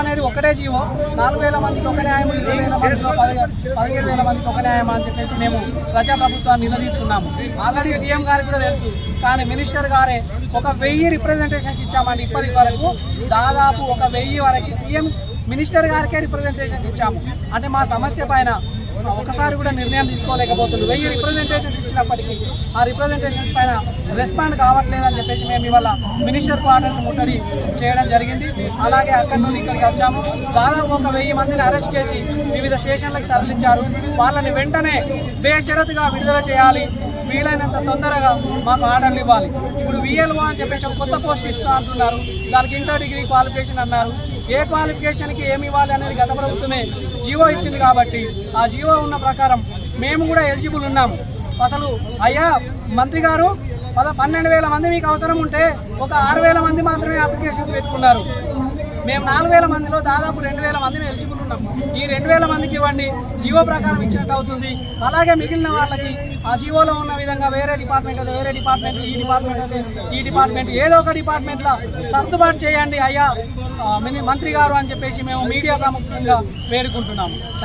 అనేది ఒకటే జీవో. నాలుగు వేల మందికి ఒక న్యాయం ఇరవై వేల మందిలో పదిహేడు పదిహేడు వేల మందికి ఒక న్యాయం అని చెప్పేసి మేము ప్రజాప్రభుత్వాన్ని నిలదీస్తున్నాము. ఆల్రెడీ సీఎం గారికి కూడా తెలుసు. కానీ మినిస్టర్ గారే ఒక వెయ్యి రిప్రజెంటేషన్స్ ఇచ్చామండి ఇప్పటి వరకు. దాదాపు ఒక వెయ్యి వరకు సీఎం మినిస్టర్ గారికే రిప్రజెంటేషన్స్ ఇచ్చాము అంటే మా సమస్య పైన ఒకసారి కూడా నిర్ణయం తీసుకోలేకపోతుంది వెయ్యి రిప్రజెంటేషన్స్ ఇచ్చినప్పటికీ ఆ రిప్రజెంటేషన్స్ పైన రెస్పాండ్ కావట్లేదని చెప్పేసి మేము ఇవాళ మినిస్టర్ క్వార్టర్స్ ముట్టడి చేయడం జరిగింది. అలాగే అక్కడి నుండి ఇక్కడికి వచ్చాము. దాదాపు ఒక వెయ్యి మందిని అరెస్ట్ చేసి వివిధ స్టేషన్లకు తరలించారు. వాళ్ళని వెంటనే బేషరతుగా విడుదల చేయాలి. వీలైనంత తొందరగా మాకు ఆర్డర్లు ఇవ్వాలి. ఇప్పుడు విఎల్ఓ అని చెప్పేసి ఒక కొత్త పోస్ట్ ఇస్తా అంటున్నారు. దానికి ఇంటర్ డిగ్రీ క్వాలిఫికేషన్ అన్నారు. ఏ క్వాలిఫికేషన్కి ఏమి ఇవ్వాలి అనేది గత ప్రభుత్వమే జీవో ఇచ్చింది కాబట్టి ఆ జీవో ఉన్న ప్రకారం మేము కూడా ఎలిజిబుల్ ఉన్నాము. అసలు అయ్యా మంత్రి గారు పద పన్నెండు వేల మంది మీకు అవసరం ఉంటే ఒక ఆరు వేల మంది మాత్రమే అప్లికేషన్స్ పెట్టుకున్నారు. మేము నాలుగు వేల మందిలో దాదాపు రెండు వేల మంది ఎలిజిబుల్ ఉన్నాం. ఈ రెండు వేల మందికి ఇవ్వండి. జీవో ప్రకారం ఇచ్చినట్టు అవుతుంది. అలాగే మిగిలిన వాళ్ళకి ఆ జీవోలో ఉన్న విధంగా వేరే డిపార్ట్మెంట్ అది వేరే డిపార్ట్మెంట్ ఈ డిపార్ట్మెంట్ అది ఈ డిపార్ట్మెంట్ ఏదో ఒక డిపార్ట్మెంట్లో సర్దుబాటు చేయండి అయ్యా. మిని- మంత్రి గారు అని చెప్పేసి మేము మీడియా ప్రాముఖ్యంగా వేడుకుంటున్నాము. థ్యాంక్